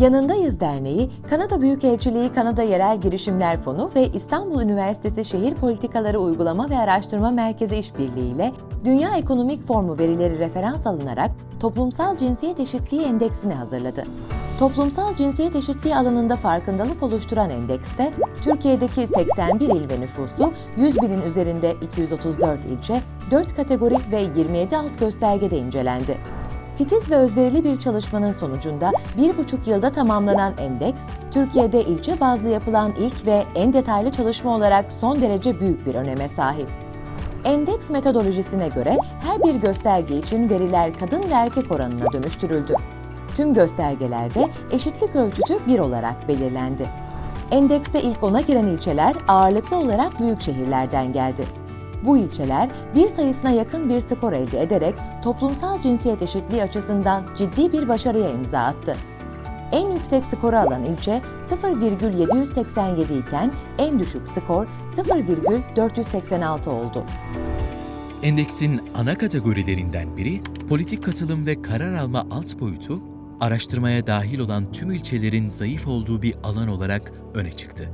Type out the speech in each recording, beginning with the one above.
Yanındayız Derneği, Kanada Büyükelçiliği Kanada Yerel Girişimler Fonu ve İstanbul Üniversitesi Şehir Politikaları Uygulama ve Araştırma Merkezi İşbirliği ile Dünya Ekonomik Formu verileri referans alınarak Toplumsal Cinsiyet Eşitliği Endeksini hazırladı. Toplumsal cinsiyet eşitliği alanında farkındalık oluşturan endekste, Türkiye'deki 81 il ve nüfusu 100 binin üzerinde 234 ilçe, 4 kategori ve 27 alt göstergede incelendi. Titiz ve özverili bir çalışmanın sonucunda bir buçuk yılda tamamlanan endeks, Türkiye'de ilçe bazlı yapılan ilk ve en detaylı çalışma olarak son derece büyük bir öneme sahip. Endeks metodolojisine göre her bir gösterge için veriler kadın ve erkek oranına dönüştürüldü. Tüm göstergelerde eşitlik ölçütü 1 olarak belirlendi. Endekste ilk ona giren ilçeler ağırlıklı olarak büyük şehirlerden geldi. Bu ilçeler bir sayısına yakın bir skor elde ederek toplumsal cinsiyet eşitliği açısından ciddi bir başarıya imza attı. En yüksek skoru alan ilçe 0,787 iken en düşük skor 0,486 oldu. Endeksin ana kategorilerinden biri politik katılım ve karar alma alt boyutu, araştırmaya dahil olan tüm ilçelerin zayıf olduğu bir alan olarak öne çıktı.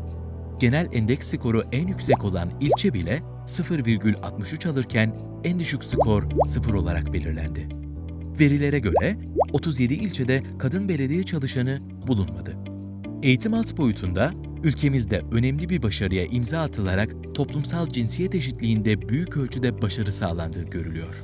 Genel endeks skoru en yüksek olan ilçe bile 0,63 alırken en düşük skor 0 olarak belirlendi. Verilere göre 37 ilçede kadın belediye çalışanı bulunmadı. Eğitim alt boyutunda ülkemizde önemli bir başarıya imza atılarak toplumsal cinsiyet eşitliğinde büyük ölçüde başarı sağlandığı görülüyor.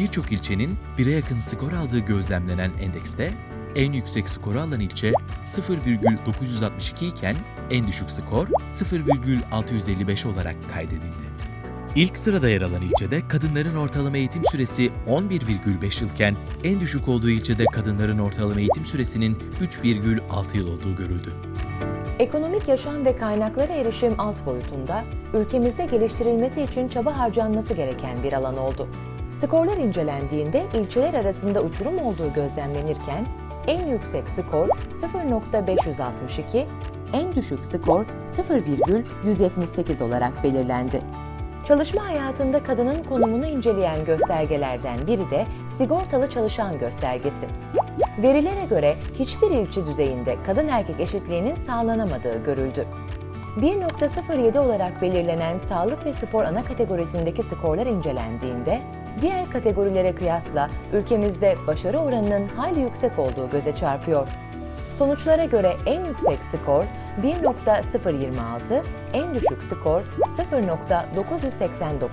Birçok ilçenin bire yakın skor aldığı gözlemlenen endekste en yüksek skoru alan ilçe 0,962 iken en düşük skor 0,655 olarak kaydedildi. İlk sırada yer alan ilçede kadınların ortalama eğitim süresi 11,5 yılken en düşük olduğu ilçede kadınların ortalama eğitim süresinin 3,6 yıl olduğu görüldü. Ekonomik yaşam ve kaynaklara erişim alt boyutunda ülkemizde geliştirilmesi için çaba harcanması gereken bir alan oldu. Skorlar incelendiğinde ilçeler arasında uçurum olduğu gözlemlenirken en yüksek skor 0.562, en düşük skor 0,178 olarak belirlendi. Çalışma hayatında kadının konumunu inceleyen göstergelerden biri de sigortalı çalışan göstergesi. Verilere göre hiçbir ilçe düzeyinde kadın erkek eşitliğinin sağlanamadığı görüldü. 1.07 olarak belirlenen sağlık ve spor ana kategorisindeki skorlar incelendiğinde, diğer kategorilere kıyasla ülkemizde başarı oranının hayli yüksek olduğu göze çarpıyor. Sonuçlara göre en yüksek skor 1.026, en düşük skor 0.989.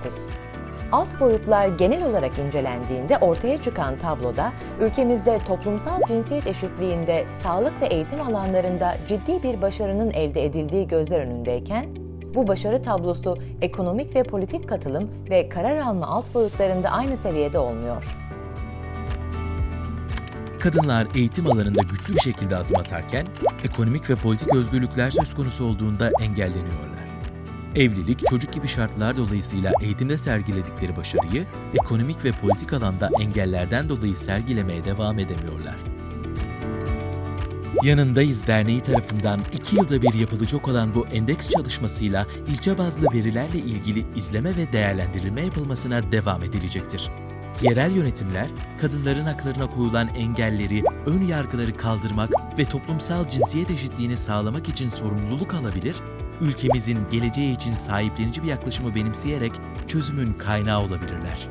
Alt boyutlar genel olarak incelendiğinde ortaya çıkan tabloda ülkemizde toplumsal cinsiyet eşitliğinde sağlık ve eğitim alanlarında ciddi bir başarının elde edildiği gözler önündeyken, bu başarı tablosu ekonomik ve politik katılım ve karar alma alt boyutlarında aynı seviyede olmuyor. Kadınlar eğitim alanında güçlü bir şekilde adım atarken, ekonomik ve politik özgürlükler söz konusu olduğunda engelleniyorlar. Evlilik, çocuk gibi şartlar dolayısıyla eğitimde sergiledikleri başarıyı, ekonomik ve politik alanda engellerden dolayı sergilemeye devam edemiyorlar. Yanındayız Derneği tarafından iki yılda bir yapılacak olan bu endeks çalışmasıyla ilçe bazlı verilerle ilgili izleme ve değerlendirilme yapılmasına devam edilecektir. Yerel yönetimler, kadınların haklarına koyulan engelleri, ön yargıları kaldırmak ve toplumsal cinsiyet eşitliğini sağlamak için sorumluluk alabilir, ülkemizin geleceği için sahiplenici bir yaklaşımı benimseyerek çözümün kaynağı olabilirler.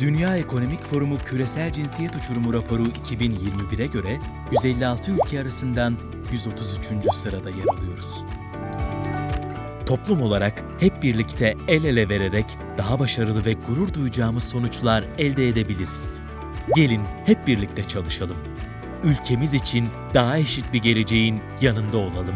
Dünya Ekonomik Forumu Küresel Cinsiyet Uçurumu raporu 2021'e göre 156 ülke arasından 133. sırada yer alıyoruz. Toplum olarak hep birlikte el ele vererek daha başarılı ve gurur duyacağımız sonuçlar elde edebiliriz. Gelin hep birlikte çalışalım. Ülkemiz için daha eşit bir geleceğin yanında olalım.